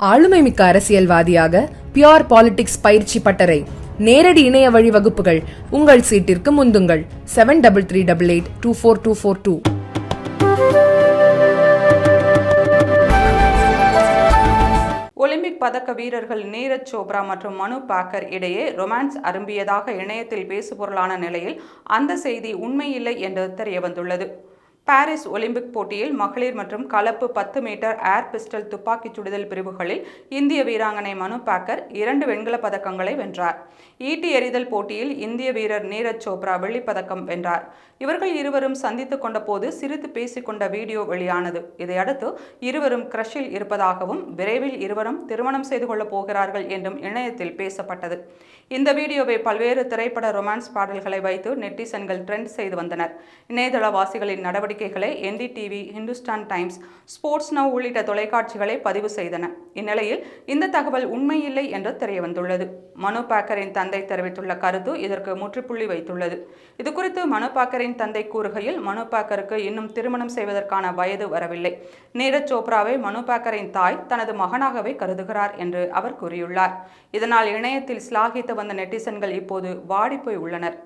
ஆளுமைமிக்க அரசியல்வாதியாக pure politics பயிற்சி பட்டறை. நேரடி இணைய வழி வகுப்புகள். உங்கள் சீட்டிற்கு முந்துங்கள். Seven double three double eight two four two four two Olympic பதக்க வீரர்கள் நீரஜ் சோப்ரா மற்றும் மனு பாக்கர் இடையே ரொமான்ஸ் அரும்பியதாக இணையத்தில் பேசுபொருளான நிலையில் அந்த செய்தி உண்மையில்லை என்று தெரியவந்துள்ளது. பாரிஸ் ஒலிம்பிக் போட்டியில் மகளிர் மற்றும் கலப்பு பத்து மீட்டர் ஏர் பிஸ்டல் துப்பாக்கிச் சுடுதல் பிரிவுகளில் இந்திய வீராங்கனை மனு பாக்கர் இரண்டு வெண்கலப் பதக்கங்களை வென்றார். ஈட்டி எறிதல் போட்டியில் இந்திய வீரர் நீரஜ் சோப்ரா வெள்ளிப்பதக்கம் வென்றார். இவர்கள் இருவரும் சந்தித்துக் கொண்ட போது சிரித்து பேசிக்கொண்ட வீடியோ வெளியானது. இதையடுத்து இருவரும் கிரஷில் இருப்பதாகவும் விரைவில் இருவரும் திருமணம் செய்து கொள்ளப் போகிறார்கள் என்றும் இணையத்தில் பேசப்பட்டது. இந்த வீடியோவை பல்வேறு திரைப்பட ரொமான்ஸ் பாடல்களை வைத்து நெட்டிசன்கள் ட்ரெண்ட் செய்து வந்தனர். இணையதளவாசிகளின் நடவடிக்கை பத்திரிகைகளை ND TV Hindustan Times Sports Now உள்ளிட்ட தொலைக்காட்சிகளை பதிவு செய்தன. இந்நிலையில் இந்த தகவல் உண்மையில்லை என்று தெரியவந்துள்ளது. மனு பாக்கரின் தந்தை தெரிவித்துள்ள கருத்து இதற்கு முற்றுப்புள்ளி வைத்துள்ளது. இதுகுறித்து மனு பாக்கரின் தந்தை கூறுகையில் மனு பாக்கருக்கு இன்னும் திருமணம் செய்வதற்கான வயது வரவில்லை. நீரஜ் சோப்ராவை மனு பாக்கரின் தாய் தனது மகனாகவே கருதுகிறார் என்று அவர் கூறியுள்ளார். இதனால் இணையத்தில் சிலாகித்து வந்த நெட்டிசன்கள் இப்போது வாடிப்போய் உள்ளனர்.